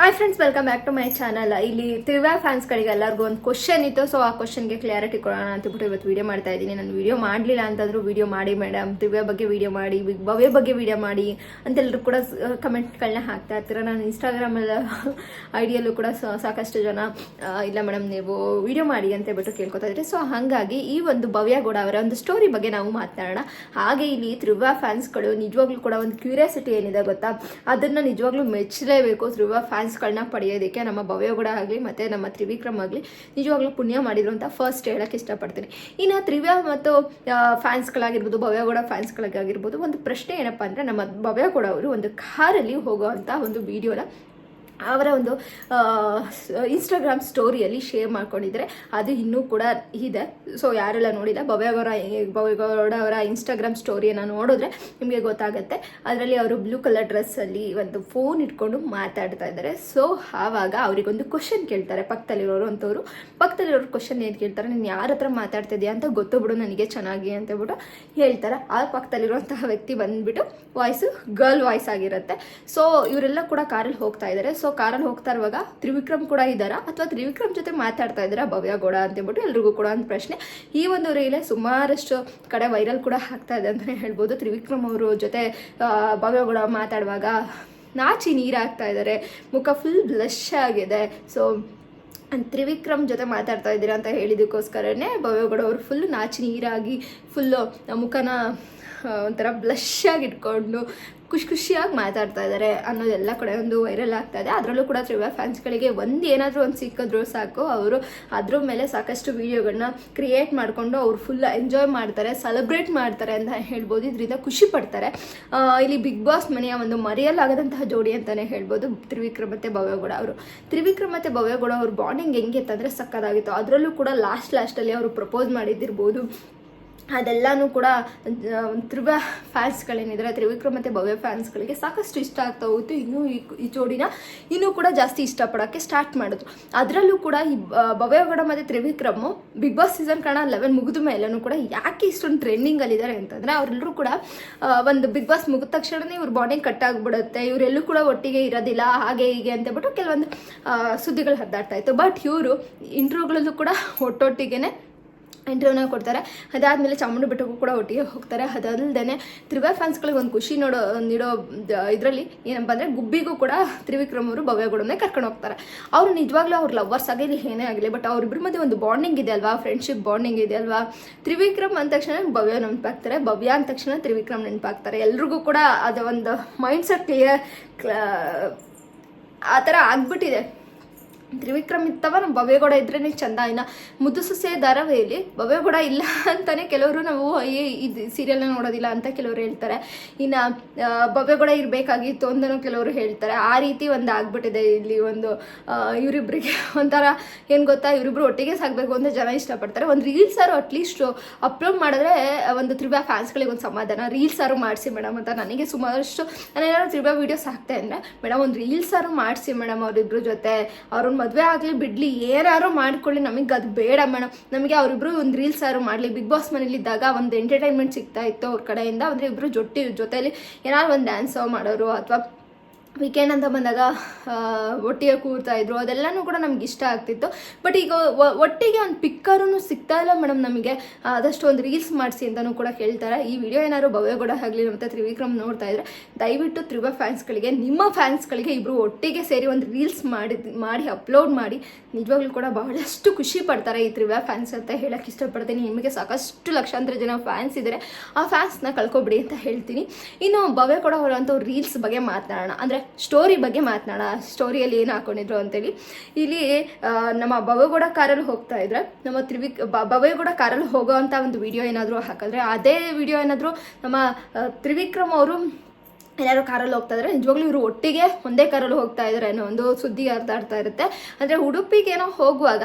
Hi friends welcome back to my channel ಇಲ್ಲಿ ತ್ರಿವ್ಯಾ ಫ್ಯಾನ್ಸ್ಗಳಿಗೆ ಎಲ್ಲರಿಗೂ ಒಂದು ಕ್ವಶನ್ ಇತ್ತು. ಸೊ ಆ ಕ್ವಶನ್ಗೆ ಕ್ಲಾರಿಟಿ ಕೊಡೋಣ ಅಂತಬಿಟ್ಟು ಇವತ್ತು ವಿಡಿಯೋ ಮಾಡ್ತಾ ಇದ್ದೀನಿ. ನಾನು ವಿಡಿಯೋ ಮಾಡಲಿಲ್ಲ ಅಂತಂದ್ರೂ ವೀಡಿಯೋ ಮಾಡಿ ಮೇಡಮ್ ತ್ರಿವ್ಯಾ ಬಗ್ಗೆ ವಿಡಿಯೋ ಮಾಡಿ ಬಿಗ್ ಭವ್ಯ ಬಗ್ಗೆ ವಿಡಿಯೋ ಮಾಡಿ ಅಂತೆಲ್ಲರೂ ಕೂಡ ಕಮೆಂಟ್ಗಳನ್ನ ಹಾಕ್ತಾ ಇರ್ತೀರ. ನಾನು ಇನ್ಸ್ಟಾಗ್ರಾಮಲ್ಲಿ ಐಡಿಯಲ್ಲೂ ಕೂಡ ಸಾಕಷ್ಟು ಜನ ಇಲ್ಲ ಮೇಡಮ್ ನೀವು ವೀಡಿಯೋ ಮಾಡಿ ಅಂತ ಹೇಳ್ಬಿಟ್ಟು ಕೇಳ್ಕೊತಾ ಇದ್ರಿ. ಸೊ ಹಾಗಾಗಿ ಈ ಒಂದು ಭವ್ಯ ಗೌಡ ಅವರ ಒಂದು ಸ್ಟೋರಿ ಬಗ್ಗೆ ನಾವು ಮಾತನಾಡೋಣ. ಹಾಗೆ ಇಲ್ಲಿ ತ್ರಿವ್ಯಾ ಫ್ಯಾನ್ಸ್ಗಳು ನಿಜವಾಗ್ಲೂ ಕೂಡ ಒಂದು ಕ್ಯೂರಿಯಾಸಿಟಿ ಏನಿದೆ ಗೊತ್ತಾ? ಅದನ್ನು ನಿಜವಾಗ್ಲೂ ಮೆಚ್ಚಲೇಬೇಕು ತ್ರಿವ್ಯಾ ಫ್ಯಾನ್ಸ್ಗಳನ್ನ ಪಡೆಯೋದಕ್ಕೆ ನಮ್ಮ ಭವ್ಯಗೌಡ ಆಗಲಿ, ಮತ್ತು ನಮ್ಮ ತ್ರಿವಿಕ್ರಮ್ ಆಗಲಿ ನಿಜವಾಗ್ಲೂ ಪುಣ್ಯ ಮಾಡಿದ್ರು ಅಂತ ಫಸ್ಟ್ ಹೇಳಕ್ಕೆ ಇಷ್ಟಪಡ್ತೀನಿ. ಇನ್ನು ತ್ರಿವ್ಯ ಮತ್ತು ಫ್ಯಾನ್ಸ್ಗಳಾಗಿರ್ಬೋದು ಭವ್ಯಗೌಡ ಫ್ಯಾನ್ಸ್ಗಳಿಗಾಗಿರ್ಬೋದು ಒಂದು ಪ್ರಶ್ನೆ ಏನಪ್ಪ ಅಂದರೆ ನಮ್ಮ ಭವ್ಯಗೌಡ ಅವರು ಒಂದು ಕಾರಲ್ಲಿ ಹೋಗುವಂಥ ಒಂದು ವಿಡಿಯೋನ ಅವರ ಒಂದು ಇನ್ಸ್ಟಾಗ್ರಾಮ್ ಸ್ಟೋರಿಯಲ್ಲಿ ಶೇರ್ ಮಾಡ್ಕೊಂಡಿದ್ರೆ ಅದು ಇನ್ನೂ ಕೂಡ ಇದೆ. ಸೊ ಯಾರೆಲ್ಲ ನೋಡಿಲ್ಲ, ಭವ್ಯಗೌಡ ಭವ್ಯಗೌಡ ಅವರ ಇನ್ಸ್ಟಾಗ್ರಾಮ್ ಸ್ಟೋರಿಯನ್ನು ನೋಡಿದ್ರೆ ನಿಮಗೆ ಗೊತ್ತಾಗುತ್ತೆ. ಅದರಲ್ಲಿ ಅವರು ಬ್ಲೂ ಕಲರ್ ಡ್ರೆಸ್ಸಲ್ಲಿ ಒಂದು ಫೋನ್ ಇಟ್ಕೊಂಡು ಮಾತಾಡ್ತಾ ಇದ್ದಾರೆ. ಸೊ ಆವಾಗ ಅವರಿಗೊಂದು ಕ್ವಶನ್ ಕೇಳ್ತಾರೆ ಪಕ್ಕದಲ್ಲಿರೋರು ಅಂತವರು. ಪಕ್ಕದಲ್ಲಿರೋರು ಕ್ವಶನ್ ಏನು ಕೇಳ್ತಾರೆ? ನೀನು ಯಾರ ಹತ್ರ ಮಾತಾಡ್ತಿದ್ಯಾ ಅಂತ ಗೊತ್ತು ಬಿಡು ನನಗೆ ಚೆನ್ನಾಗಿ ಅಂತ ಹೇಳ್ಬಿಟ್ಟು ಹೇಳ್ತಾರೆ. ಆ ಪಕ್ಕದಲ್ಲಿರುವಂತಹ ವ್ಯಕ್ತಿ ಬಂದ್ಬಿಟ್ಟು ವಾಯ್ಸು ಗರ್ಲ್ ವಾಯ್ಸ್ ಆಗಿರುತ್ತೆ. ಸೊ ಇವರೆಲ್ಲ ಕೂಡ ಕಾರಲ್ಲಿ ಹೋಗ್ತಾ ಇದ್ದಾರೆ. ಸೊ ಕಾರಲ್ಲಿ ಹೋಗ್ತಾ ಇರುವಾಗ ತ್ರಿವಿಕ್ರಮ್ ಕೂಡ ಇದ್ದಾರಾ? ಅಥವಾ ತ್ರಿವಿಕ್ರಮ್ ಜೊತೆ ಮಾತಾಡ್ತಾ ಇದ್ದಾರಾ ಭವ್ಯ ಗೌಡ ಅಂತ ಹೇಳ್ಬಿಟ್ಟು ಎಲ್ರಿಗೂ ಕೂಡ ಒಂದು ಪ್ರಶ್ನೆ. ಈ ಒಂದು ರೀಲೆ ಸುಮಾರಷ್ಟು ಕಡೆ ವೈರಲ್ ಕೂಡ ಆಗ್ತಾ ಇದೆ ಅಂತಲೇ ಹೇಳ್ಬೋದು. ತ್ರಿವಿಕ್ರಮ್ ಅವರು ಜೊತೆ ಭವ್ಯ ಗೌಡ ಮಾತಾಡುವಾಗ ನಾಚಿ ನೀರಾಗ್ತಾ ಇದ್ದಾರೆ. ಮುಖ ಫುಲ್ ಬ್ಲಶ್ ಆಗಿದೆ. ಸೊ ತ್ರಿವಿಕ್ರಮ್ ಜೊತೆ ಮಾತಾಡ್ತಾ ಇದ್ದೀರಾ ಅಂತ ಹೇಳಿದಕ್ಕೋಸ್ಕರನೇ ಭವ್ಯಗೌಡ ಅವರು ಫುಲ್ ನಾಚಿ ನೀರಾಗಿ ಫುಲ್ಲು ಮುಖನ ಒಂಥರ ಬ್ಲಶ್ ಆಗಿ ಇಟ್ಕೊಂಡು ಖುಷಿ ಖುಷಿಯಾಗಿ ಮಾತಾಡ್ತಾ ಇದ್ದಾರೆ ಅನ್ನೋದೆಲ್ಲ ಕಡೆ ಒಂದು ವೈರಲ್ ಆಗ್ತಾ ಇದೆ. ಅದರಲ್ಲೂ ಕೂಡ ತ್ರಿವಾ ಫ್ಯಾನ್ಸ್ಗಳಿಗೆ ಒಂದು ಏನಾದರೂ ಒಂದು ಸಿಕ್ಕಿದ್ರು ಸಾಕು. ಅವರು ಅದ್ರ ಮೇಲೆ ಸಾಕಷ್ಟು ವಿಡಿಯೋಗಳನ್ನ ಕ್ರಿಯೇಟ್ ಮಾಡಿಕೊಂಡು ಅವರು ಫುಲ್ ಎಂಜಾಯ್ ಮಾಡ್ತಾರೆ ಸೆಲೆಬ್ರೇಟ್ ಮಾಡ್ತಾರೆ ಅಂತ ಹೇಳ್ಬೋದು. ಇದರಿಂದ ಖುಷಿ ಪಡ್ತಾರೆ. ಇಲ್ಲಿ ಬಿಗ್ ಬಾಸ್ ಮನೆಯ ಒಂದು ಮರೆಯಲಾಗದಂತಹ ಜೋಡಿ ಅಂತಲೇ ಹೇಳ್ಬೋದು ತ್ರಿವಿಕ್ರಮ್ ಮತ್ತು ಭವ್ಯಗೌಡ ಅವರು. ತ್ರಿವಿಕ್ರಮ್ ಮತ್ತು ಭವ್ಯಗೌಡ ಅವ್ರ ಬಾಂಡಿಂಗ್ ಹೆಂಗೆ ಅಂತಂದರೆ ಸಕ್ಕದಾಗಿತ್ತು ಅದರಲ್ಲೂ ಕೂಡ ಲಾಸ್ಟ್ ಲಾಸ್ಟಲ್ಲಿ ಅವರು ಪ್ರಪೋಸ್ ಮಾಡಿದ್ದಿರ್ಬೋದು. ಅದೆಲ್ಲನೂ ಕೂಡ ತ್ರಿವ ಫ್ಯಾನ್ಸ್ಗಳೇನಿದ್ದಾರೆ ತ್ರಿವಿಕ್ರಮ್ ಮತ್ತು ಭವ್ಯ ಫ್ಯಾನ್ಸ್ಗಳಿಗೆ ಸಾಕಷ್ಟು ಇಷ್ಟ ಆಗ್ತಾ ಹೋಯಿತು. ಇನ್ನೂ ಈ ಜೋಡಿನ ಇನ್ನೂ ಕೂಡ ಜಾಸ್ತಿ ಇಷ್ಟಪಡೋಕ್ಕೆ ಸ್ಟಾರ್ಟ್ ಮಾಡಿದ್ರು. ಅದರಲ್ಲೂ ಕೂಡ ಈ ಭವ್ಯಗೌಡ ಮತ್ತು ತ್ರಿವಿಕ್ರಮು ಬಿಗ್ ಬಾಸ್ ಸೀಸನ್ ಕಣ ಲೆವೆನ್ ಮುಗಿದ ಮೇಲೂ ಕೂಡ ಯಾಕೆ ಇಷ್ಟೊಂದು ಟ್ರೆಂಡಿಂಗಲ್ಲಿದ್ದಾರೆ ಅಂತಂದರೆ ಅವರೆಲ್ಲರೂ ಕೂಡ ಒಂದು ಬಿಗ್ ಬಾಸ್ ಮುಗಿದ ತಕ್ಷಣನೇ ಇವ್ರ ಬಾಂಡಿಂಗ್ ಕಟ್ ಆಗಿಬಿಡುತ್ತೆ. ಇವರೆಲ್ಲೂ ಕೂಡ ಒಟ್ಟಿಗೆ ಇರೋದಿಲ್ಲ ಹಾಗೆ ಹೀಗೆ ಅಂತೇಳ್ಬಿಟ್ಟು ಕೆಲವೊಂದು ಆ, ಸುದ್ದಿಗಳು ಹದ್ದಾಡ್ತಾ ಇತ್ತು. ಬಟ್ ಇವರು ಇಂಟ್ರೋಗಳಲ್ಲೂ ಕೂಡ ಒಟ್ಟೊಟ್ಟಿಗೆನೆ ಇಂಟರ್ವ್ಯೂನ ಕೊಡ್ತಾರೆ. ಅದಾದಮೇಲೆ ಚಾಮುಂಡಿ ಬೆಟ್ಟಕ್ಕೂ ಕೂಡ ಒಟ್ಟಿಗೆ ಹೋಗ್ತಾರೆ. ಅದಲ್ಲದೆ ಫ್ಯಾನ್ಸ್ ಫ್ಯಾನ್ಸ್ಗಳಿಗೆ ಒಂದು ಖುಷಿ ನೋಡೋ, ನೀಡೋ ಇದರಲ್ಲಿ ಏನಪ್ಪ ಅಂದರೆ ಗುಬ್ಬಿಗೂ ಕೂಡ ತ್ರಿವಿಕ್ರಮ್ ಅವರು ಭವ್ಯಗೌಡನ್ನೇ ಕರ್ಕೊಂಡು ಹೋಗ್ತಾರೆ. ಅವರು ನಿಜವಾಗ್ಲೂ ಅವ್ರ ಲವರ್ಸ್ ಆಗಿರಲಿ ಏನೇ ಆಗಲಿ ಬಟ್ ಅವ್ರಿಬ್ರ ಮಧ್ಯೆ ಒಂದು ಬಾಂಡಿಂಗ್ ಇದೆ ಅಲ್ವಾ? ಫ್ರೆಂಡ್ಶಿಪ್ ಬಾಂಡಿಂಗ್ ಇದೆ ಅಲ್ವಾ? ತ್ರಿವಿಕ್ರಮ್ ಅಂದ ತಕ್ಷಣ ಭವ್ಯ ನೆನಪಾಗ್ತಾರೆ. ಭವ್ಯ ಅಂದ ತಕ್ಷಣ ತ್ರಿವಿಕ್ರಮ್ ನೆನಪಾಗ್ತಾರೆ. ಎಲ್ರಿಗೂ ಕೂಡ ಅದು ಒಂದು ಮೈಂಡ್ ಸೆಟ್ ಕ್ಲಿಯರ್ ಆ ಥರ ಆಗ್ಬಿಟ್ಟಿದೆ. ತ್ರಿವಿಕ್ರಮ್ ಇತ್ತವ ನಮ್ಮ ಭವ್ಯಗೌಡ ಇದ್ರೇ ಚಂದ. ಇನ್ನು ಮುದ್ದು ಸೊಸೆ ಧಾರಾವಾಹಿಯಲ್ಲಿ ಭವ್ಯಗೌಡ ಇಲ್ಲ ಅಂತಾನೆ ಕೆಲವರು ನಾವು ಅಯ್ಯೇ ಇದು ಸೀರಿಯಲ್ನ ನೋಡೋದಿಲ್ಲ ಅಂತ ಕೆಲವರು ಹೇಳ್ತಾರೆ. ಇನ್ನು ಆ, ಭವ್ಯಗೌಡ ಇರಬೇಕಾಗಿತ್ತು ಅಂತಲೂ ಕೆಲವರು ಹೇಳ್ತಾರೆ. ಆ ರೀತಿ ಒಂದು ಆಗ್ಬಿಟ್ಟಿದೆ ಇಲ್ಲಿ ಒಂದು ಇವರಿಬ್ಬರಿಗೆ ಒಂಥರ ಏನು ಗೊತ್ತಾ ಇವರಿಬ್ರು ಒಟ್ಟಿಗೆ ಸಾಗಬೇಕು ಅಂತ ಜನ ಇಷ್ಟಪಡ್ತಾರೆ. ಒಂದು ರೀಲ್ಸಾರು ಅಟ್ಲೀಸ್ಟ್ ಅಪ್ಲೋಡ್ ಮಾಡಿದ್ರೆ ಒಂದು ತ್ರಿವ್ಯಾ ಫ್ಯಾನ್ಸ್ಗಳಿಗೆ ಒಂದು ಸಮಾಧಾನ. ರೀಲ್ಸಾರು ಮಾಡಿಸಿ ಮೇಡಮ್ ಅಂತ ನನಗೆ ಸುಮಾರಷ್ಟು ನಾನು ಏನಾದ್ರು ತ್ರಿವ್ಯಾ ವೀಡಿಯೋಸ್ ಹಾಕ್ತೆ ಅಂದರೆ ಮೇಡಮ್ ಒಂದು ರೀಲ್ಸಾರು ಮಾಡಿಸಿ ಮೇಡಮ್ ಅವರಿಬ್ಬರ ಜೊತೆ ಅವ್ರನ್ನ ಮದುವೆ ಆಗಲಿ, ಬಿಡಲಿ, ಏನಾರು ಮಾಡ್ಕೊಳ್ಳಿ. ನಮಗೆ ಅದು ಬೇಡ ಮೇಡಮ್ ನಮಗೆ ಅವರಿಬ್ರು ಒಂದು ರೀಲ್ಸ್ ಯಾರು ಮಾಡಲಿ. ಬಿಗ್ ಬಾಸ್ ಮನೇಲಿದ್ದಾಗ ಒಂದು ಎಂಟರ್ಟೈನ್ಮೆಂಟ್ ಸಿಗ್ತಾ ಇತ್ತು ಅವ್ರ ಕಡೆಯಿಂದ. ಅಂದರೆ ಇಬ್ಬರು ಜೊಟ್ಟಿ ಜೊತೆಯಲ್ಲಿ ಏನಾದ್ರು ಒಂದು ಡ್ಯಾನ್ಸ್ ಮಾಡೋರು ಅಥವಾ ವೀಕೆಂಡ್ ಅಂತ ಬಂದಾಗ ಒಟ್ಟಿಗೆ ಕೂರ್ತಾ ಇದ್ರು. ಅದೆಲ್ಲನೂ ಕೂಡ ನಮ್ಗೆ ಇಷ್ಟ ಆಗ್ತಿತ್ತು. ಬಟ್ ಈಗ ಒಟ್ಟಿಗೆ ಒಂದು ಪಿಕ್ಕರೂ ಸಿಗ್ತಾ ಇಲ್ಲ ಮೇಡಮ್ ನಮಗೆ. ಆದಷ್ಟು ಒಂದು ರೀಲ್ಸ್ ಮಾಡಿಸಿ ಅಂತಲೂ ಕೂಡ ಕೇಳ್ತಾರೆ ಈ ವಿಡಿಯೋ ಏನಾದ್ರು ಭವ್ಯಗೌಡ ಆಗಲಿ ಮತ್ತು ತ್ರಿವಿಕ್ರಮ್ ನೋಡ್ತಾ ಇದ್ರೆ, ದಯವಿಟ್ಟು ತ್ರಿವ ಫ್ಯಾನ್ಸ್ಗಳಿಗೆ ನಿಮ್ಮ ಫ್ಯಾನ್ಸ್ಗಳಿಗೆ ಇಬ್ಬರು ಒಟ್ಟಿಗೆ ಸೇರಿ ಒಂದು ರೀಲ್ಸ್ ಮಾಡಿ ಮಾಡಿ ಅಪ್ಲೋಡ್ ಮಾಡಿ. ನಿಜವಾಗ್ಲೂ ಕೂಡ ಬಹಳಷ್ಟು ಖುಷಿ ಪಡ್ತಾರೆ ಈ ತ್ರಿವ ಫ್ಯಾನ್ಸ್ ಅಂತ ಹೇಳಕ್ಕೆ ಇಷ್ಟಪಡ್ತೀನಿ. ನಿಮಗೆ ಸಾಕಷ್ಟು ಲಕ್ಷಾಂತರ ಜನ ಫ್ಯಾನ್ಸ್ ಇದ್ದಾರೆ ಆ ಫ್ಯಾನ್ಸ್ನ ಕಳ್ಕೊಬಿಡಿ ಅಂತ ಹೇಳ್ತೀನಿ. ಇನ್ನು ಭವ್ಯ ಕೂಡ ರೀಲ್ಸ್ ಬಗ್ಗೆ ಮಾತನಾಡೋಣ. ಅಂದರೆ ಸ್ಟೋರಿ ಬಗ್ಗೆ ಮಾತನಾಡ ಸ್ಟೋರಿಯಲ್ಲಿ ಏನು ಹಾಕೊಂಡಿದ್ರು ಅಂತೇಳಿ. ಇಲ್ಲಿ ನಮ್ಮ ಭವ್ಯಗೌಡ ಕಾರಲ್ಲಿ ಹೋಗ್ತಾ ಇದ್ರೆ, ನಮ್ಮ ತ್ರಿವಿಕ್, ಬ- ಭವ್ಯಗೌಡ ಕಾರಲ್ಲಿ ಹೋಗೋ ಅಂತ ಒಂದು ವಿಡಿಯೋ ಏನಾದರೂ ಹಾಕಿದ್ರೆ, ಅದೇ ವಿಡಿಯೋ ಏನಾದರೂ ನಮ್ಮ ತ್ರಿವಿಕ್ರಮ್ ಅವರು ಎಲ್ಲರೂ ಕಾರಲ್ಲಿ ಹೋಗ್ತಾ ಇದ್ದಾರೆ ನಿಜವಾಗ್ಲೂ ಇವರು ಒಟ್ಟಿಗೆ ಒಂದೇ ಕಾರಲ್ಲಿ ಹೋಗ್ತಾ ಇದ್ದಾರೆ ಅನ್ನೋ ಒಂದು ಸುದ್ದಿ ಹರಿದಾಡ್ತಾ ಇರುತ್ತೆ. ಅಂದರೆ ಉಡುಪಿಗೆ ಏನೋ ಹೋಗುವಾಗ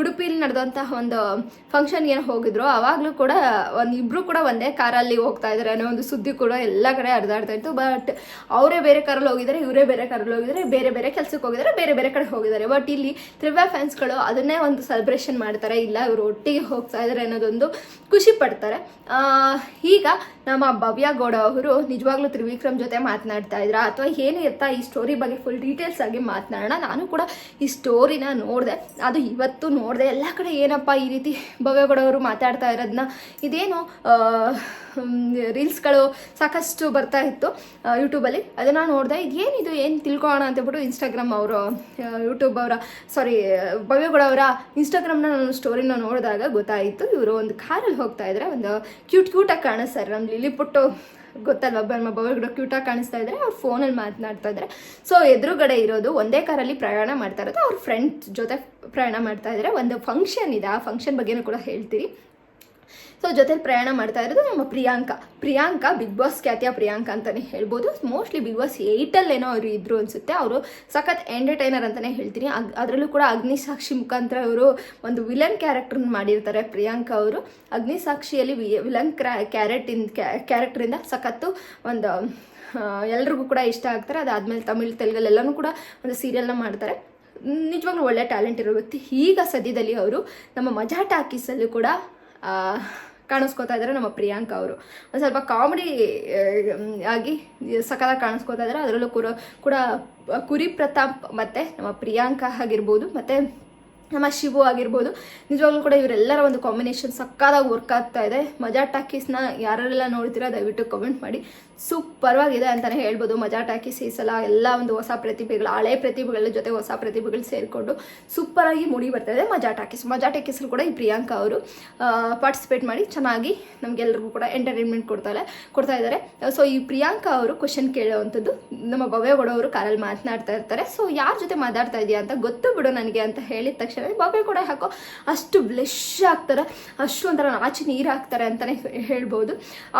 ಉಡುಪಿಲಿ ನಡೆದಂತಹ ಒಂದು ಫಂಕ್ಷನ್ಗೆ ಏನು ಹೋಗಿದ್ರು. ಅವಾಗಲೂ ಕೂಡ ಒಂದು ಇಬ್ರು ಕೂಡ ಒಂದೇ ಕಾರಲ್ಲಿ ಹೋಗ್ತಾ ಇದ್ದಾರೆ ಅನ್ನೋ ಒಂದು ಸುದ್ದಿ ಕೂಡ ಎಲ್ಲ ಕಡೆ ಹರಿದಾಡ್ತಾ ಇತ್ತು. ಬಟ್ ಅವರೇ ಬೇರೆ ಕಾರಲ್ಲಿ ಹೋಗಿದ್ದಾರೆ, ಇವರೇ ಬೇರೆ ಕಾರಲ್ಲಿ ಹೋಗಿದ್ದಾರೆ, ಬೇರೆ ಬೇರೆ ಕೆಲಸಕ್ಕೆ ಹೋಗಿದ್ದಾರೆ, ಬೇರೆ ಬೇರೆ ಕಡೆ ಹೋಗಿದ್ದಾರೆ. ಬಟ್ ಇಲ್ಲಿ ತ್ರಿವ್ಯಾ ಫ್ಯಾನ್ಸ್ಗಳು ಅದನ್ನೇ ಒಂದು ಸೆಲೆಬ್ರೇಷನ್ ಮಾಡ್ತಾರೆ. ಇಲ್ಲ, ಇವರು ಒಟ್ಟಿಗೆ ಹೋಗ್ತಾ ಇದ್ದಾರೆ ಅನ್ನೋದೊಂದು ಖುಷಿ ಪಡ್ತಾರೆ. ಈಗ ನಮ್ಮ ಭವ್ಯ ಗೌಡ ಅವರು ನಿಜವಾಗ್ಲೂ ತ್ರಿವಿಕ್ರಮ್ ಜೊತೆ ಮಾತನಾಡ್ತಾ ಇದ್ರ. ಅಥವಾ ಏನು ಎತ್ತ ಈ ಸ್ಟೋರಿ ಬಗ್ಗೆ ಫುಲ್ ಡೀಟೇಲ್ಸ್ ಆಗಿ ಮಾತನಾಡೋಣ. ನಾನು ಕೂಡ ಈ ಸ್ಟೋರಿನ ನೋಡಿದೆ. ಅದು ಇವತ್ತು ನೋಡಿದೆ ಎಲ್ಲ ಕಡೆ ಏನಪ್ಪ ಈ ರೀತಿ ಭವ್ಯಗೌಡವರು ಮಾತಾಡ್ತಾ ಇರೋದನ್ನ ಇದೇನು ರೀಲ್ಸ್ಗಳು ಸಾಕಷ್ಟು ಬರ್ತಾ ಇತ್ತು ಯೂಟ್ಯೂಬಲ್ಲಿ ಅದನ್ನು ನೋಡಿದೆ, ಇದೇನಿದು, ಏನು ತಿಳ್ಕೊಳ್ಳೋಣ ಅಂತೇಳ್ಬಿಟ್ಟು ಇನ್ಸ್ಟಾಗ್ರಾಮ್ ಅವರು ಯೂಟ್ಯೂಬ್ ಅವರ ಸಾರಿ ಭವ್ಯಗೌಡ ಅವರ ಇನ್ಸ್ಟಾಗ್ರಾಮ್ನ ನಾನು ಸ್ಟೋರಿನ ನೋಡಿದಾಗ ಗೊತ್ತಾಯಿತು, ಇವರು ಒಂದು ಕಾರಲ್ಲಿ ಹೋಗ್ತಾ ಇದ್ದಾರೆ ಒಂದು ಕ್ಯೂಟ್ ಕ್ಯೂಟಾಗಿ ಕಾಣಿಸ್ತಾರೆ ನಮ್ಮ ಲಿಲಿ ಪುಟ್ಟು ಗೊತ್ತಲ್ವಾ? ನಮ್ಮ ಭವ್ಯಗೌಡ ಕ್ಯೂಟಾಗಿ ಕಾಣಿಸ್ತಾ ಇದ್ದಾರೆ ಅವ್ರು ಫೋನಲ್ಲಿ ಮಾತನಾಡ್ತಾ ಇದ್ದಾರೆ ಸೊ ಎದುರುಗಡೆ ಇರೋದು ಒಂದೇ ಕಾರಲ್ಲಿ ಪ್ರಯಾಣ ಮಾಡ್ತಾ ಇರೋದು. ಅವ್ರ ಫ್ರೆಂಡ್ ಜೊತೆ ಪ್ರಯಾಣ ಮಾಡ್ತಾ ಇದ್ದಾರೆ ಒಂದು ಫಂಕ್ಷನ್ ಇದೆ. ಆ ಫಂಕ್ಷನ್ ಬಗ್ಗೆನೂ ಕೂಡ ಹೇಳ್ತೀರಿ. ಸೊ ಜೊತೆಲಿ ಪ್ರಯಾಣ ಮಾಡ್ತಾ ಇರೋದು ನಮ್ಮ ಪ್ರಿಯಾಂಕಾ. ಪ್ರಿಯಾಂಕಾ ಬಿಗ್ ಬಾಸ್ ಖ್ಯಾತಿಯ ಪ್ರಿಯಾಂಕ ಅಂತಲೇ ಹೇಳ್ಬೋದು. ಮೋಸ್ಟ್ಲಿ ಬಿಗ್ ಬಾಸ್ ಏಯ್ಟಲ್ಲಿ ಏನೋ ಅವರು ಇದ್ರು ಅನ್ಸುತ್ತೆ. ಅವರು ಸಖತ್ ಎಂಟರ್ಟೈನರ್ ಅಂತಲೇ ಹೇಳ್ತೀನಿ. ಅದರಲ್ಲೂ ಕೂಡ ಅಗ್ನಿಸಾಕ್ಷಿ ಮುಖಾಂತರ ಅವರು ಒಂದು ವಿಲನ್ ಕ್ಯಾರೆಕ್ಟರ್ನ ಮಾಡಿರ್ತಾರೆ ಪ್ರಿಯಾಂಕಾ ಅವರು. ಅಗ್ನಿಸಾಕ್ಷಿಯಲ್ಲಿ ವಿಲನ್ ಕ್ರಾ ಕ್ಯಾರೆಟಿನ್ ಕ್ಯಾರೆಕ್ಟ್ರಿಂದ ಸಖತ್ತು ಒಂದು ಎಲ್ರಿಗೂ ಕೂಡ ಇಷ್ಟ ಆಗ್ತಾರೆ. ಅದಾದಮೇಲೆ ತಮಿಳ್ ತೆಲುಗಲ್ಲೆಲ್ಲನೂ ಕೂಡ ಒಂದು ಸೀರಿಯಲ್ನ ಮಾಡ್ತಾರೆ. ನಿಜವಾಗ್ಲೂ ಒಳ್ಳೆ ಟ್ಯಾಲೆಂಟ್ ಇರೋ ವ್ಯಕ್ತಿ. ಈಗ ಸದ್ಯದಲ್ಲಿ ಅವರು ನಮ್ಮ ಮಜಾ ಟಾಕೀಸಲ್ಲೂ ಕೂಡ ಕಾಣಿಸ್ಕೊತಾ ಇದ್ದಾರೆ ನಮ್ಮ ಪ್ರಿಯಾಂಕಾ ಅವರು. ಒಂದು ಸ್ವಲ್ಪ ಕಾಮಿಡಿ ಆಗಿ ಸಕಾಲ ಕಾಣಿಸ್ಕೊತಾ ಇದ್ದಾರೆ. ಅದರಲ್ಲೂ ಕೂಡ ಕೂಡ ಕುರಿ ಪ್ರತಾಪ್ ಮತ್ತು ನಮ್ಮ ಪ್ರಿಯಾಂಕಾ ಆಗಿರ್ಬೋದು, ಮತ್ತು ನಮ್ಮ ಶಿವು ಆಗಿರ್ಬೋದು, ನಿಜವಾಗ್ಲೂ ಕೂಡ ಇವರೆಲ್ಲರ ಒಂದು ಕಾಂಬಿನೇಷನ್ ಸಕ್ಕದಾಗಿ ವರ್ಕ್ ಆಗ್ತಾ ಇದೆ. ಮಜಾ ಟಾಕೀಸ್ನ ಯಾರೆಲ್ಲ ನೋಡ್ತೀರಾ, ದಯವಿಟ್ಟು ಕಮೆಂಟ್ ಮಾಡಿ. ಸೂಪರ್ವಾಗಿದೆ ಅಂತಲೇ ಹೇಳ್ಬೋದು. ಮಜಾ ಟಾಕೀಸ್ ಈ ಸಲ ಎಲ್ಲ ಒಂದು ಹೊಸ ಪ್ರತಿಭೆಗಳು, ಹಳೆ ಪ್ರತಿಭೆಗಳ ಜೊತೆ ಹೊಸ ಪ್ರತಿಭೆಗಳು ಸೇರಿಕೊಂಡು ಸೂಪರಾಗಿ ಮೂಡಿ ಬರ್ತಾ ಇದೆ ಮಜಾ ಟಾಕೀಸ್. ಮಜಾ ಕೂಡ ಈ ಪ್ರಿಯಾಂಕಾ ಅವರು ಪಾರ್ಟಿಸಿಪೇಟ್ ಮಾಡಿ ಚೆನ್ನಾಗಿ ನಮಗೆಲ್ರಿಗೂ ಕೂಡ ಎಂಟರ್ಟೈನ್ಮೆಂಟ್ ಕೊಡ್ತಾರೆ, ಕೊಡ್ತಾ ಇದ್ದಾರೆ. ಸೊ ಈ ಪ್ರಿಯಾಂಕಾ ಅವರು ಕ್ವಶನ್ ಕೇಳುವಂಥದ್ದು ನಮ್ಮ ಭವ್ಯಗೌಡ ಅವರು ಕಾರಲ್ಲಿ ಮಾತನಾಡ್ತಾ ಇರ್ತಾರೆ. ಸೊ ಯಾರ ಜೊತೆ ಮಾತಾಡ್ತಾ ಇದೆಯಾ ಅಂತ ಗೊತ್ತು ಬಿಡು ನನಗೆ ಅಂತ ಹೇಳಿದ ತಕ್ಷಣ ಭವ್ಯಗೌಡ ಹಾಕೋ ಅಷ್ಟು ಬ್ಲೆಶ್ ಆಗ್ತಾರೆ ಅಷ್ಟು ಒಂಥರ ನಾಚಿ ನೀರು ಹಾಕ್ತಾರೆ ಅಂತಲೇ ಹೇಳ್ಬೋದು.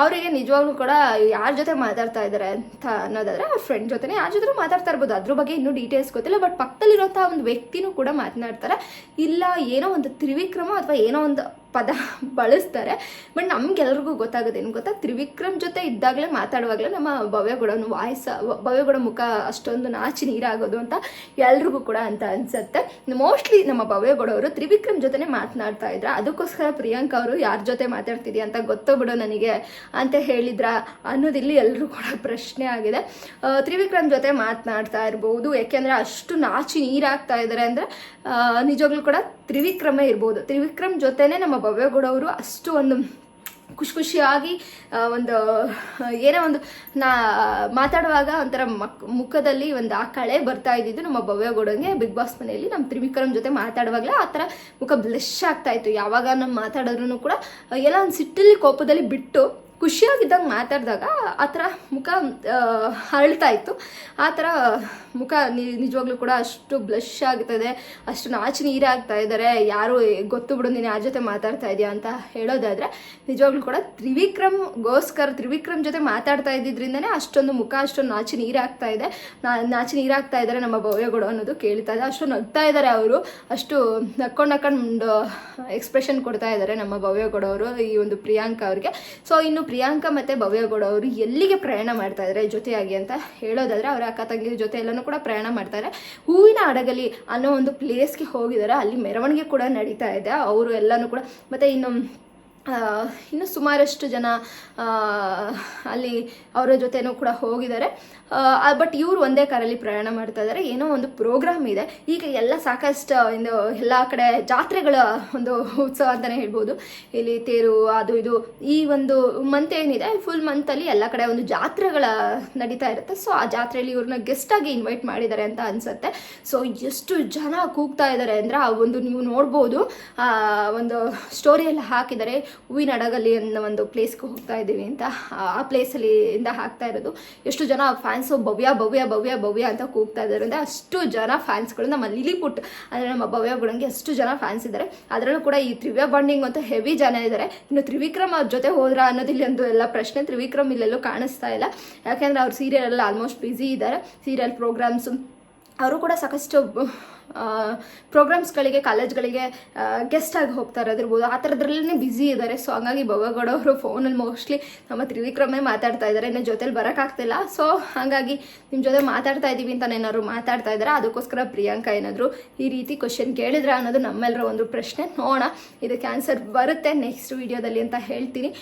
ಅವರಿಗೆ ನಿಜವಾಗ್ಲೂ ಕೂಡ ಯಾರ ಮಾತಾಡ್ತಾ ಇದ್ದಾರೆ ಅಂತ ಅನ್ನೋದಾದ್ರೆ ಅವ್ರ ಫ್ರೆಂಡ್ ಜೊತೆನೇ. ಯಾರ ಜೊತೆ ಮಾತಾಡ್ತಾ ಇರ್ಬೋದು. ಅದ್ರ ಬಗ್ಗೆ ಇನ್ನೂ ಡೀಟೇಲ್ಸ್ ಗೊತ್ತಿಲ್ಲ ಬಟ್ ಪಕ್ಕದಲ್ಲಿರೋಂಥ ಒಂದು ವ್ಯಕ್ತಿನೂ ಕೂಡ ಮಾತನಾಡ್ತಾರೆ. ಇಲ್ಲ, ಏನೋ ಒಂದು ತ್ರಿವಿಕ್ರಮ ಅಥವಾ ಏನೋ ಒಂದು ಪದ ಬಳಸ್ತಾರೆ. ಬಟ್ ನಮ್ಗೆಲ್ರಿಗೂ ಗೊತ್ತಾಗುತ್ತೆ ಏನು ಗೊತ್ತಾ? ತ್ರಿವಿಕ್ರಮ್ ಜೊತೆ ಇದ್ದಾಗಲೇ ಮಾತಾಡುವಾಗಲೇ ನಮ್ಮ ಭವ್ಯಗೌಡನು ವಾಯ್ಸ್, ಭವ್ಯಗೌಡ ಮುಖ ಅಷ್ಟೊಂದು ನಾಚಿ ನೀರಾಗೋದು ಅಂತ ಎಲ್ರಿಗೂ ಕೂಡ ಅಂತ ಅನ್ಸುತ್ತೆ. ಮೋಸ್ಟ್ಲಿ ನಮ್ಮ ಭವ್ಯಗೌಡ ಅವರು ತ್ರಿವಿಕ್ರಮ್ ಜೊತೆನೇ ಮಾತನಾಡ್ತಾ ಇದ್ರ. ಅದಕ್ಕೋಸ್ಕರ ಪ್ರಿಯಾಂಕಾ ಅವರು ಯಾರ ಜೊತೆ ಮಾತಾಡ್ತಿದ್ಯಾ ಅಂತ ಗೊತ್ತೋಗ್ಬಿಡು ನನಗೆ ಅಂತ ಹೇಳಿದ್ರ ಅನ್ನೋದಿಲ್ಲಿ ಎಲ್ಲರೂ ಕೂಡ ಪ್ರಶ್ನೆ ಆಗಿದೆ. ತ್ರಿವಿಕ್ರಮ್ ಜೊತೆ ಮಾತನಾಡ್ತಾ ಇರ್ಬೋದು. ಯಾಕೆಂದ್ರೆ ಅಷ್ಟು ನಾಚಿ ನೀರಾಗ್ತಾ ಇದ್ದಾರೆ ಅಂದ್ರೆ ನಿಜವಾಗ್ಲೂ ಕೂಡ ತ್ರಿವಿಕ್ರಮೇ ಇರ್ಬೋದು. ತ್ರಿವಿಕ್ರಮ್ ಜೊತೆನೇ ನಮ್ಮ ಭವ್ಯಗೌಡ ಅವರು ಅಷ್ಟು ಒಂದು ಖುಷಿ ಖುಷಿಯಾಗಿ ಒಂದು, ಏನೋ ಒಂದು ನಾ, ಮಾತಾಡುವಾಗ ಒಂಥರ ಮಕ್, ಮುಖದಲ್ಲಿ ಒಂದು ಆ ಕಳೆ ಬರ್ತಾ ಇದ್ದಿದ್ದು ನಮ್ಮ ಭವ್ಯಗೌಡಂಗೆ ಬಿಗ್ ಬಾಸ್ ಮನೆಯಲ್ಲಿ. ನಮ್ಮ ತ್ರಿವಿಕ್ರಮ್ ಜೊತೆ ಮಾತಾಡುವಾಗಲೇ ಆ ಥರ ಮುಖ ಬ್ಲೆಶ್ ಆಗ್ತಾ ಇತ್ತು. ಯಾವಾಗ ನಮ್ಮ ಮಾತಾಡಿದ್ರು ಕೂಡ ಎಲ್ಲ ಒಂದು ಸಿಟ್ಟಲ್ಲಿ ಕೋಪದಲ್ಲಿ ಬಿಟ್ಟು ಖುಷಿಯಾಗಿದ್ದಾಗ ಮಾತಾಡಿದಾಗ ಆ ಥರ ಮುಖ ಹರಳ್ತಾ ಇತ್ತು. ಆ ಥರ ಮುಖ ನಿಜವಾಗ್ಲೂ ಕೂಡ ಅಷ್ಟು ಬ್ಲಶ್ ಆಗ್ತದೆ, ಅಷ್ಟು ನಾಚು ನೀರಾಗ್ತಾ ಇದ್ದಾರೆ, ಯಾರು ಗೊತ್ತು ಬಿಡು, ನೀನು ಯಾರ ಜೊತೆ ಮಾತಾಡ್ತಾ ಇದೆಯಾ ಅಂತ ಹೇಳೋದಾದರೆ, ನಿಜವಾಗ್ಲೂ ಕೂಡ ತ್ರಿವಿಕ್ರಮ್ಗೋಸ್ಕರ, ತ್ರಿವಿಕ್ರಮ್ ಜೊತೆ ಮಾತಾಡ್ತಾ ಇದ್ದಿದ್ರಿಂದನೇ ಅಷ್ಟೊಂದು ಮುಖ, ಅಷ್ಟೊಂದು ನಾಚು ನೀರಾಗ್ತಾ ಇದೆ. ನಾಚು ನೀರಾಗ್ತಾ ಇದ್ದಾರೆ ನಮ್ಮ ಭವ್ಯಗಳು ಅನ್ನೋದು ಕೇಳ್ತಾ ಇದೆ. ಅಷ್ಟು ನಗ್ತಾ ಇದ್ದಾರೆ ಅವರು. ಅಷ್ಟು ನಕ್ಕೊಂಡು ನಕ್ಕೊಂಡು ಎಕ್ಸ್ಪ್ರೆಷನ್ ಕೊಡ್ತಾ ಇದ್ದಾರೆ ನಮ್ಮ ಭವ್ಯಗೌಡ ಅವರು, ಈ ಒಂದು ಪ್ರಿಯಾಂಕಾ ಅವ್ರಿಗೆ. ಸೊ ಇನ್ನು ಪ್ರಿಯಾಂಕಾ ಮತ್ತೆ ಭವ್ಯಗೌಡ ಅವರು ಎಲ್ಲಿಗೆ ಪ್ರಯಾಣ ಮಾಡ್ತಾ ಇದ್ದಾರೆ ಜೊತೆಯಾಗಿ ಅಂತ ಹೇಳೋದಾದ್ರೆ ಅವರ ಅಕ್ಕ ತಂಗಿ ಜೊತೆ ಎಲ್ಲನೂ ಕೂಡ ಪ್ರಯಾಣ ಮಾಡ್ತಾರೆ. ಹೂವಿನ ಹಡಗಲಿ ಅನ್ನೋ ಒಂದು ಪ್ಲೇಸ್ಗೆ ಹೋಗಿದ್ದಾರೆ ಅಲ್ಲಿ ಮೆರವಣಿಗೆ ಕೂಡ ನಡೀತಾ ಇದೆ. ಅವರು ಎಲ್ಲನೂ ಕೂಡ ಮತ್ತೆ ಇನ್ನು ಇನ್ನು ಸುಮಾರಷ್ಟು ಜನ ಅಲ್ಲಿ ಅವರ ಜೊತೆನೂ ಕೂಡ ಹೋಗಿದ್ದಾರೆ. ಬಟ್ ಇವರು ಒಂದೇ ಕಾರಲ್ಲಿ ಪ್ರಯಾಣ ಮಾಡ್ತಾ ಇದ್ದಾರೆ. ಏನೋ ಒಂದು ಪ್ರೋಗ್ರಾಮ್ ಇದೆ. ಈಗ ಎಲ್ಲ ಸಾಕಷ್ಟು ಒಂದು ಎಲ್ಲ ಕಡೆ ಜಾತ್ರೆಗಳ ಒಂದು ಉತ್ಸವ ಅಂತಲೇ ಹೇಳ್ಬೋದು. ಇಲ್ಲಿ ತೇರು, ಅದು ಇದು, ಈ ಒಂದು ಮಂತ್ ಏನಿದೆ ಫುಲ್ ಮಂತಲ್ಲಿ ಎಲ್ಲ ಕಡೆ ಒಂದು ಜಾತ್ರೆಗಳ ನಡೀತಾ ಇರುತ್ತೆ. ಸೊ ಆ ಜಾತ್ರೆಯಲ್ಲಿ ಇವ್ರನ್ನ ಗೆಸ್ಟಾಗಿ ಇನ್ವೈಟ್ ಮಾಡಿದ್ದಾರೆ ಅಂತ ಅನ್ಸುತ್ತೆ. ಸೊ ಎಷ್ಟು ಜನ ಕೂಗ್ತಾ ಇದ್ದಾರೆ ಅಂದರೆ ಆ ಒಂದು ನೀವು ನೋಡ್ಬೋದು. ಒಂದು ಸ್ಟೋರಿಯಲ್ಲಿ ಹಾಕಿದ್ದಾರೆ. ಹೂವಿನ ಅನ್ನೋ ಒಂದು ಪ್ಲೇಸ್ಗೆ ಹೋಗ್ತಾ ಇದ್ದೀವಿ ಅಂತ. ಆ- ಆ ಪ್ಲೇಸಲ್ಲಿ ಇಂದ ಹಾಕ್ತಾ ಇರೋದು. ಎಷ್ಟು ಜನ ಫ್ಯಾನ್ಸು ಭವ್ಯ ಭವ್ಯ ಭವ್ಯ ಭವ್ಯ ಅಂತ ಕೂಗ್ತಾ ಇದ್ದಾರೆ ಅಂದರೆ ಅಷ್ಟು ಜನ ಫ್ಯಾನ್ಸ್ಗಳು ನಮ್ಮ ಲಿಲಿಪುಟ್ ಅಂದರೆ ನಮ್ಮ ಭವ್ಯ ಬುಡಂಗೆ ಅಷ್ಟು ಜನ ಫ್ಯಾನ್ಸ್ ಇದ್ದಾರೆ. ಅದರಲ್ಲೂ ಕೂಡ ಈ ತ್ರಿವ್ಯ ಬಾಂಡಿಂಗ್ ಅಂತ ಹೆವಿ ಜನ ಇದ್ದಾರೆ. ಇನ್ನು ತ್ರಿವಿಕ್ರಮ್ ಅವ್ರ ಜೊತೆ ಹೋದ್ರ ಅನ್ನೋದು ಇಲ್ಲಿ ಒಂದು ಎಲ್ಲ ಪ್ರಶ್ನೆ. ತ್ರಿವಿಕ್ರಮ್ ಇಲ್ಲೆಲ್ಲೂ ಕಾಣಿಸ್ತಾ ಇಲ್ಲ. ಯಾಕೆಂದ್ರೆ ಅವ್ರ ಸೀರಿಯಲ್ ಎಲ್ಲ ಆಲ್ಮೋಸ್ಟ್ ಬ್ಯುಸಿ ಇದ್ದಾರೆ. ಸೀರಿಯಲ್ ಪ್ರೋಗ್ರಾಮ್ಸು ಅವರು ಕೂಡ ಸಾಕಷ್ಟು ಪ್ರೋಗ್ರಾಮ್ಸ್ಗಳಿಗೆ ಕಾಲೇಜ್ಗಳಿಗೆ ಗೆಸ್ಟ್ ಆಗಿ ಹೋಗ್ತಾ ಇರೋದಿರ್ಬೋದು. ಆ ಥರದ್ರಲ್ಲೇ ಬ್ಯುಸಿ ಇದ್ದಾರೆ ಸೊ ಹಂಗಾಗಿ ಬೊಬ್ಬಗೌಡ ಅವರು ಫೋನಲ್ಲಿ ಮೋಸ್ಟ್ಲಿ ನಮ್ಮ ತ್ರಿವಿಕ್ರಮೇ ಮಾತಾಡ್ತಾ ಇದ್ದಾರೆ ಇನ್ನು ಜೊತೆಲಿ ಬರೋಕ್ಕಾಗ್ತಿಲ್ಲ. ಸೊ ಹಾಗಾಗಿ ನಿಮ್ಮ ಜೊತೆ ಮಾತಾಡ್ತಾ ಇದ್ದೀವಿ ಅಂತ ಏನಾದ್ರು ಮಾತಾಡ್ತಾ ಇದ್ದಾರೆ ಅದಕ್ಕೋಸ್ಕರ ಪ್ರಿಯಾಂಕಾ ಏನಾದರೂ ಈ ರೀತಿ ಕ್ವಶನ್ ಕೇಳಿದ್ರೆ ಅನ್ನೋದು ನಮ್ಮೆಲ್ಲರ ಒಂದು ಪ್ರಶ್ನೆ. ನೋಡೋಣ. ಇದಕ್ಕೆ ಆನ್ಸರ್ ಬರುತ್ತೆ ನೆಕ್ಸ್ಟ್ ವಿಡಿಯೋದಲ್ಲಿ ಅಂತ ಹೇಳ್ತೀನಿ.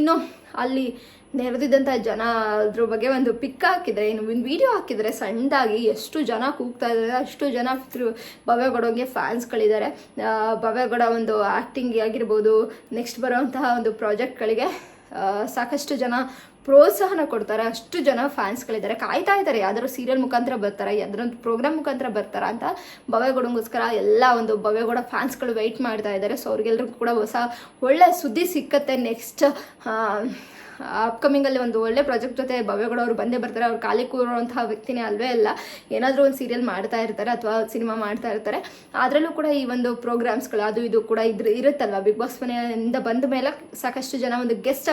ಇನ್ನು ಅಲ್ಲಿ ನೆರೆದಿದ್ದಂಥ ಜನ ಅದ್ರ ಬಗ್ಗೆ ಒಂದು ಪಿಕ್ ಹಾಕಿದರೆ, ಇನ್ನು ಒಂದು ವಿಡಿಯೋ ಹಾಕಿದರೆ ಸಣ್ಣದಾಗಿ ಎಷ್ಟು ಜನ ಕೂಗ್ತಾ ಇದ್ದಾರೆ, ಅಷ್ಟು ಜನ ಭವ್ಯಗೌಡಗೆ ಫ್ಯಾನ್ಸ್ಗಳಿದ್ದಾರೆ ಭವ್ಯಗೌಡ ಒಂದು ಆ್ಯಕ್ಟಿಂಗ್ ಆಗಿರ್ಬೋದು ನೆಕ್ಸ್ಟ್ ಬರೋವಂತಹ ಒಂದು ಪ್ರಾಜೆಕ್ಟ್ಗಳಿಗೆ ಸಾಕಷ್ಟು ಜನ ಪ್ರೋತ್ಸಾಹನ ಕೊಡ್ತಾರೆ. ಅಷ್ಟು ಜನ ಫ್ಯಾನ್ಸ್ಗಳಿದ್ದಾರೆ. ಕಾಯ್ತಾ ಇದ್ದಾರೆ. ಯಾವ್ದಾದ್ರು ಸೀರಿಯಲ್ ಮುಖಾಂತರ ಬರ್ತಾರ? ಯಾವ್ದಾರೊಂದು ಪ್ರೋಗ್ರಾಮ್ ಮುಖಾಂತರ ಬರ್ತಾರ ಅಂತ ಭವ್ಯಗೌಡಂಗೋಸ್ಕರ ಎಲ್ಲ ಒಂದು ಭವ್ಯಗೌಡ ಫ್ಯಾನ್ಸ್ಗಳು ವೆಯ್ಟ್ ಮಾಡ್ತಾ ಇದ್ದಾರೆ. ಸೊ ಅವ್ರಿಗೆಲ್ರಿಗೂ ಕೂಡ ಹೊಸ ಒಳ್ಳೆ ಸುದ್ದಿ ಸಿಕ್ಕತ್ತೆ. ನೆಕ್ಸ್ಟ್ ಅಪ್ಕಮಿಂಗಲ್ಲಿ ಒಂದು ಒಳ್ಳೆ ಪ್ರಾಜೆಕ್ಟ್ ಜೊತೆ ಭವ್ಯಗೌಡ ಅವರು ಬಂದೇ ಬರ್ತಾರೆ. ಅವ್ರು ಖಾಲಿ ಕೂರುವಂತಹ ವ್ಯಕ್ತಿನೇ ಅಲ್ವೇ ಅಲ್ಲ. ಏನಾದರೂ ಒಂದು ಸೀರಿಯಲ್ ಮಾಡ್ತಾ ಇರ್ತಾರೆ ಅಥವಾ ಸಿನಿಮಾ ಮಾಡ್ತಾ ಇರ್ತಾರೆ. ಅದರಲ್ಲೂ ಕೂಡ ಈ ಒಂದು ಪ್ರೋಗ್ರಾಮ್ಸ್ಗಳು ಅದು ಇದು ಕೂಡ ಇದ್ರ ಇರುತ್ತಲ್ವ? ಬಿಗ್ ಬಾಸ್ ಮನೆಯಿಂದ ಬಂದ ಮೇಲೆ ಸಾಕಷ್ಟು ಜನ ಒಂದು ಗೆಸ್ಟ್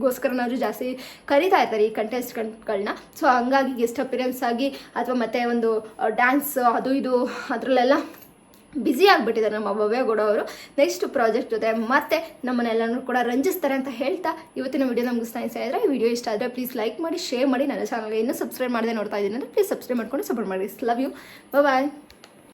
ಅಪಿಯರೆನ್ಸ್ಗೋಸ್ಕರನಾದ್ರೂ ಜಾಸ್ತಿ ಕರಿತಾ ಇರ್ತಾರೆ ಈ ಕಂಟೆಸ್ಟೆಂಟ್ಗಳನ್ನ ಸೊ ಹಂಗಾಗಿ ಗೆಸ್ಟ್ ಅಪಿಯರೆನ್ಸ್ ಆಗಿ ಅಥವಾ ಮತ್ತೆ ಒಂದು ಡ್ಯಾನ್ಸ್ ಅದು ಇದು ಅದರಲ್ಲೆಲ್ಲ ಬ್ಯುಸಿ ಆಗಿಬಿಟ್ಟಿದ್ದಾರೆ ನಮ್ಮ ಭವ್ಯಗೌಡ ಅವರು. ನೆಕ್ಸ್ಟ್ ಪ್ರಾಜೆಕ್ಟ್ ಜೊತೆ ಮತ್ತೆ ನಮ್ಮನ್ನೆಲ್ಲನೂ ಕೂಡ ರಂಜಿಸ್ತಾರೆ ಅಂತ ಹೇಳ್ತಾ ಇವತ್ತಿನ ವಿಡಿಯೋ ಮುಗಿಸ್ತಾ ಇದ್ದರೆ ಈ ವಿಡಿಯೋ ಇಷ್ಟ ಆದರೆ ಪ್ಲೀಸ್ ಲೈಕ್ ಮಾಡಿ ಶೇರ್ ಮಾಡಿ. ನನ್ನ ಚಾನಲ್ಗೆ ಇನ್ನೂ ಸಬ್ಸ್ಕ್ರೈಬ್ ಮಾಡದೆ ನೋಡ್ತಾ ಇದ್ದೀನಿ ಅಂದರೆ ಪ್ಲೀಸ್ ಸಬ್ಸ್ಕ್ರೈಬ್ ಮಾಡ್ಕೊಂಡು ಸಪೋರ್ಟ್ ಮಾಡಿ. Love you bye